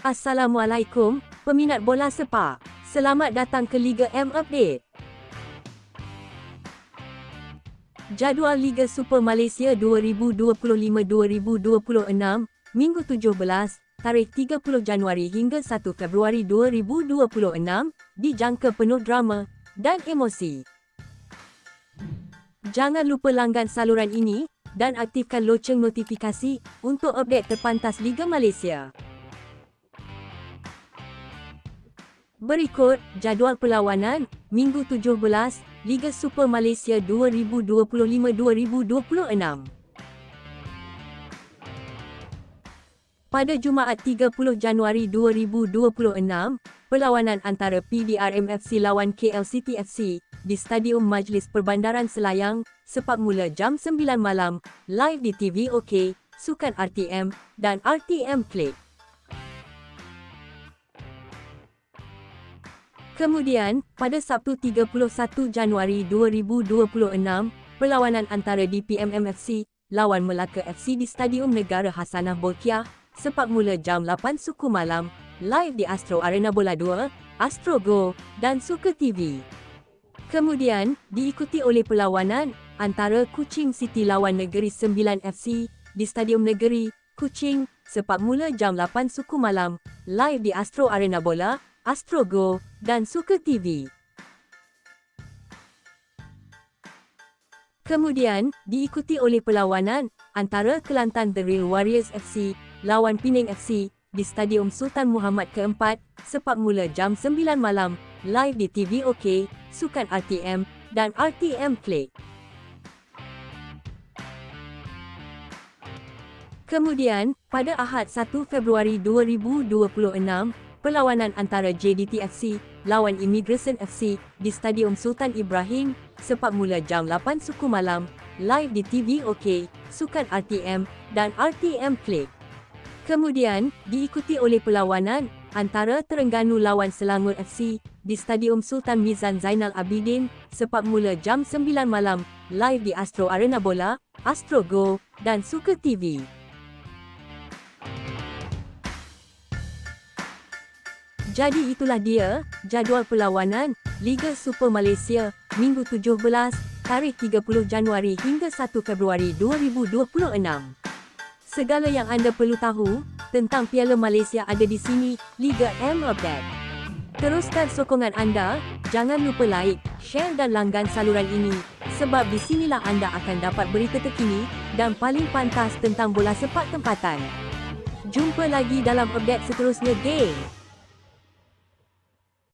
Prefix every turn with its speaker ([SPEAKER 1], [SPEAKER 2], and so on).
[SPEAKER 1] Assalamualaikum, peminat bola sepak. Selamat datang ke Liga M Update. Jadual Liga Super Malaysia 2025-2026, Minggu 17, tarikh 30 Januari hingga 1 Februari 2026, dijangka penuh drama dan emosi. Jangan lupa langgan saluran ini dan aktifkan loceng notifikasi untuk update terpantas Liga Malaysia. Berikut jadual perlawanan Minggu 17 Liga Super Malaysia 2025-2026. Pada Jumaat 30 Januari 2026, perlawanan antara PDRM FC lawan KL City FC di Stadium Majlis Perbandaran Selayang sepak mula jam 9 malam live di TV OK, Sukan RTM dan RTM Click. Kemudian, pada Sabtu 31 Januari 2026, perlawanan antara DPM FC lawan Melaka FC di Stadium Negara Hasanah Bolkiah sepak mula jam 8 suku malam, live di Astro Arena Bola 2, Astro Go dan Suka TV. Kemudian, diikuti oleh perlawanan antara Kuching City lawan Negeri 9 FC di Stadium Negeri, Kuching, sepak mula jam 8 suku malam, live di Astro Arena Bola, Astro Go dan Suka TV. Kemudian, diikuti oleh perlawanan antara Kelantan The Real Warriors FC lawan Penang FC di Stadium Sultan Muhammad keempat, sepak mula jam 9 malam, live di TV OK, Sukan RTM dan RTM Click. Kemudian, pada Ahad 1 Februari 2026, perlawanan antara JDT FC lawan Immigration FC di Stadium Sultan Ibrahim sepak mula jam 8 suku malam live di TV OK, Sukan RTM dan RTM Click. Kemudian, diikuti oleh perlawanan antara Terengganu lawan Selangor FC di Stadium Sultan Mizan Zainal Abidin sepak mula jam 9 malam live di Astro Arena Bola, Astro Go dan Suka TV. Jadi itulah dia, jadual perlawanan Liga Super Malaysia Minggu 17, tarikh 30 Januari hingga 1 Februari 2026. Segala yang anda perlu tahu tentang Piala Malaysia ada di sini, Liga M Update. Teruskan sokongan anda, jangan lupa like, share dan langgan saluran ini sebab di sinilah anda akan dapat berita terkini dan paling pantas tentang bola sepak tempatan. Jumpa lagi dalam update seterusnya, geng!